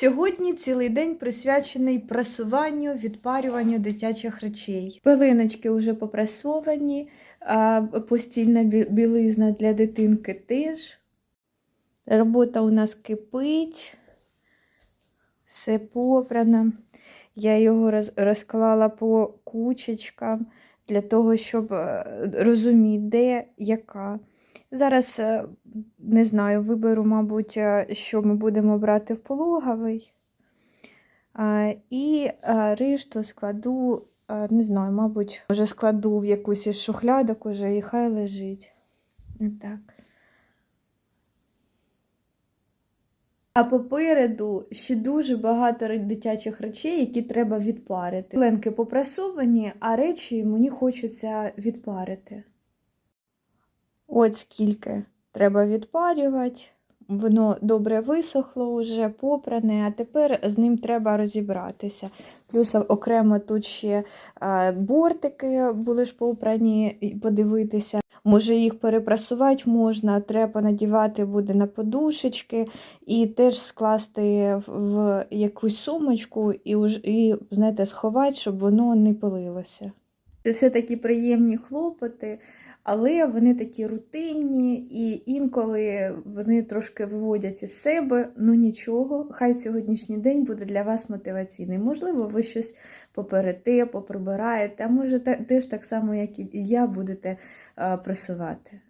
Сьогодні цілий день присвячений прасуванню, відпарюванню дитячих речей. Пилиночки вже попрасовані, а постільна білизна для дитинки теж. Робота у нас кипить, все попрано. Я його розклала по кучечкам для того, щоб е, розуміти, де яка. Зараз е, не знаю, виберу, мабуть, е, що ми будемо брати в пологовий. І е, решту складу, не знаю, мабуть, вже складу в якусь із шухлядок уже і хай лежить. Так. А попереду ще дуже багато дитячих речей, які треба відпарити. Ленки попрасовані, а речі мені хочеться відпарити. От скільки треба відпарювати. Воно добре висохло вже, попране, а тепер з ним треба розібратися. Плюс окремо тут ще бортики були ж попрані, подивитися. Може, їх перепрасувати можна, треба надівати буде на подушечки і теж скласти в якусь сумочку і, і знаєте, сховати, щоб воно не пилилося. Це все такі приємні хлопоти, але вони такі рутинні, і інколи вони трошки виводять із себе. Ну нічого, хай сьогоднішній день буде для вас мотиваційний. Можливо, ви щось поперете, поприбираєте, а може теж так само, як і я, будете просувати.